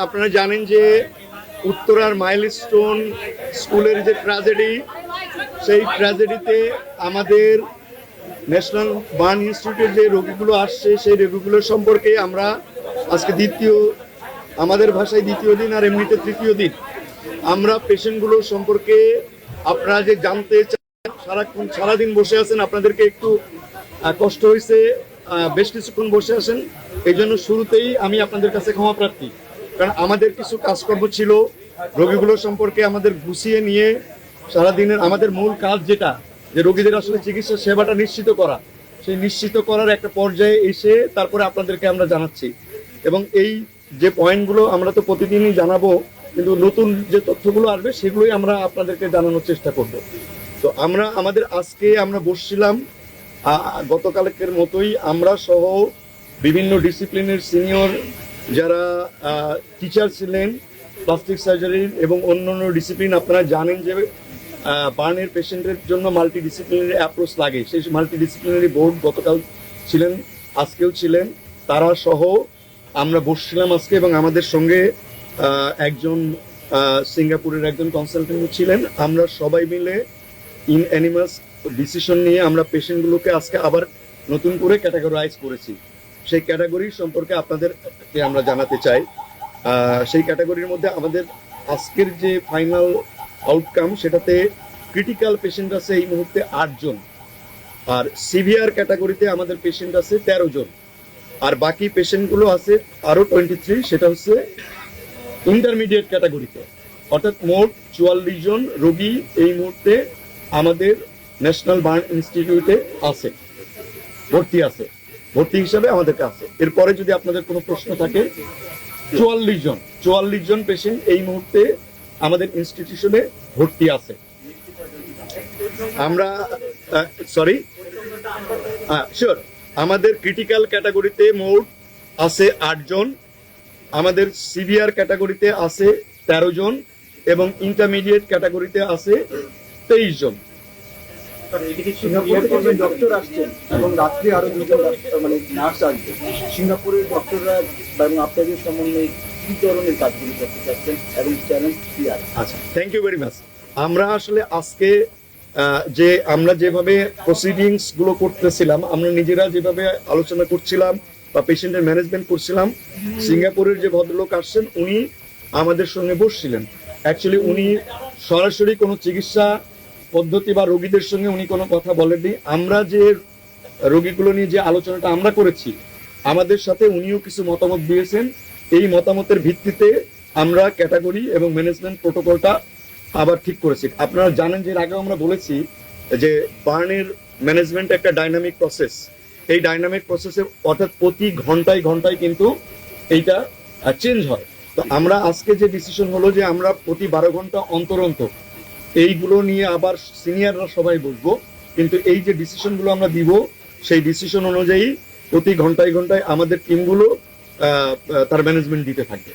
আপনারা জানেন যে উত্তরার মাইল স্টোন স্কুলের যে ট্র্যাজেডি সেই ট্র্যাজেডিতে আমাদের ন্যাশনাল বার্ন ইনস্টিটিউটের যে রোগীগুলো আসছে, সেই রোগীগুলো সম্পর্কে আমরা আজকে দ্বিতীয়, আমাদের ভাষায় দ্বিতীয় দিন আর এমনিতে তৃতীয় দিন। আমরা পেশেন্টগুলো সম্পর্কে আপনারা যে জানতে চান, সারাক্ষণ, সারাদিন বসে আছেন, আপনাদেরকে একটু কষ্ট হয়েছে বেশ কিছুক্ষণ বসে আছেন। এই জন্য শুরুতেই আমি আপনাদের কাছে ক্ষমা প্রার্থী। কারণ আমাদের কিছু কাজকর্ম ছিল, রোগীগুলো সম্পর্কে আমাদের গুছিয়ে নিয়ে সারাদিনের আমাদের মূল কাজ যেটা, যে রোগীদের আসলে চিকিৎসা সেবাটা নিশ্চিত করা, সেই নিশ্চিত করার একটা পর্যায়ে এসে তারপরে আপনাদেরকে আমরা জানাচ্ছি। এবং এই যে পয়েন্টগুলো আমরা তো প্রতিদিনই জানাব, কিন্তু নতুন যে তথ্যগুলো আসবে সেগুলোই আমরা আপনাদেরকে জানানোর চেষ্টা করব। তো আমরা, আমাদের আজকে আমরা বসছিলাম গতকালকের মতোই আমরা সহ বিভিন্ন ডিসিপ্লিনের সিনিয়র যারা টিচার ছিলেন প্লাস্টিক সার্জারির এবং অন্যান্য ডিসিপ্লিন আপনারা জানেন যে বার্নের পেশেন্টের জন্য মাল্টি ডিসিপ্লিনারি অ্যাপ্রোচ লাগে। সেই মাল্টি ডিসিপ্লিনারি বোর্ড গতকাল ছিলেন, আজকেও ছিলেন। তারা সহ আমরা বসছিলাম আজকে এবং আমাদের সঙ্গে একজন সিঙ্গাপুরের একজন কনসালটেন্ট ছিলেন। আমরা সবাই মিলে ইন অ্যানিমাস ডিসিশন নিয়ে আমরা পেশেন্টগুলোকে আজকে আবার নতুন করে ক্যাটাগরাইজ করেছি। সেই ক্যাটাগরি সম্পর্কে আপনাদেরকে আমরা জানাতে চাই। সেই ক্যাটাগরির মধ্যে আমাদের আজকের যে ফাইনাল আউটকাম সেটাতে ক্রিটিক্যাল পেশেন্ট আছে এই মুহূর্তে আটজন। আর সিভিয়ার ক্যাটাগরিতে আমাদের পেশেন্ট আছে তেরো জন আর বাকি পেশেন্টগুলো আছে আরও টোয়েন্টি থ্রি সেটা হচ্ছে ইন্টারমিডিয়েট ক্যাটাগরিতে অর্থাৎ মোট চুয়াল্লিশ জন রোগী এই মুহূর্তে আমাদের ন্যাশনাল বার্ন ইনস্টিটিউটে আছে, ভর্তি আছে। ভর্তি হিসাবে আমাদেরকে আছে। এরপরে যদি আপনাদের কোনো প্রশ্ন থাকে, চুয়াল্লিশ জন চুয়াল্লিশ জন পেশেন্ট এই মুহূর্তে আমাদের ইনস্টিটিউশনে ভর্তি আছে। আমরা সরি শিওর আমাদের ক্রিটিক্যাল ক্যাটাগরিতে মোট আছে আটজন আমাদের সিভিয়ার ক্যাটাগরিতে আছে তেরো জন, এবং ইন্টারমিডিয়েট ক্যাটাগরিতে আছে তেইশ জন। সিঙ্গাপুর থেকে ডক্টর আসছেন এবং রাত্রে আরও দুজন মানে নার্স আসবে। সিঙ্গাপুরের ডক্টররা এবং আপনাদের সমন্বয়ে কি ধরনের কাজগুলি করতে চাচ্ছেন এবং চ্যালেঞ্জ কি আছে? আচ্ছা থ্যাংক ইউ ভেরি মাচ আমরা আসলে আজকে আহ, যে আমরা যেভাবে প্রসিডিংসগুলো করতেছিলাম আমরা নিজেরা যেভাবে আলোচনা করছিলাম বা পেশেন্টের ম্যানেজমেন্ট করছিলাম সিঙ্গাপুরের যে ভদ্রলোক আসছেন উনি আমাদের সঙ্গে বসছিলেন। অ্যাকচুয়ালি উনি সরাসরি কোনো চিকিৎসা পদ্ধতি বা রোগীদের সঙ্গে উনি কোনো কথা বলেননি। আমরা যে রোগীগুলো নিয়ে যে আলোচনাটা আমরা করেছি, আমাদের সাথে উনিও কিছু মতামত দিয়েছেন। এই মতামতের ভিত্তিতে আমরা ক্যাটাগরি এবং ম্যানেজমেন্ট প্রোটোকলটা আবার ঠিক করেছি। আপনারা জানেন যে আগেও আমরা বলেছি যে বার্নের ম্যানেজমেন্ট একটা ডাইনামিক প্রসেস। এই ডাইনামিক প্রসেসে অর্থাৎ প্রতি ঘন্টায় ঘন্টায় কিন্তু এইটা চেঞ্জ হয়। তো আমরা আজকে যে ডিসিশন হলো যে আমরা প্রতি বারো ঘণ্টা অন্তর অন্তর এইগুলো নিয়ে আবার সিনিয়ররা সবাই বসবো। কিন্তু এই যে ডিসিশনগুলো আমরা দিব, সেই ডিসিশন অনুযায়ী প্রতি ঘন্টায় ঘন্টায় আমাদের টিমগুলো তার ম্যানেজমেন্ট দিতে থাকবে।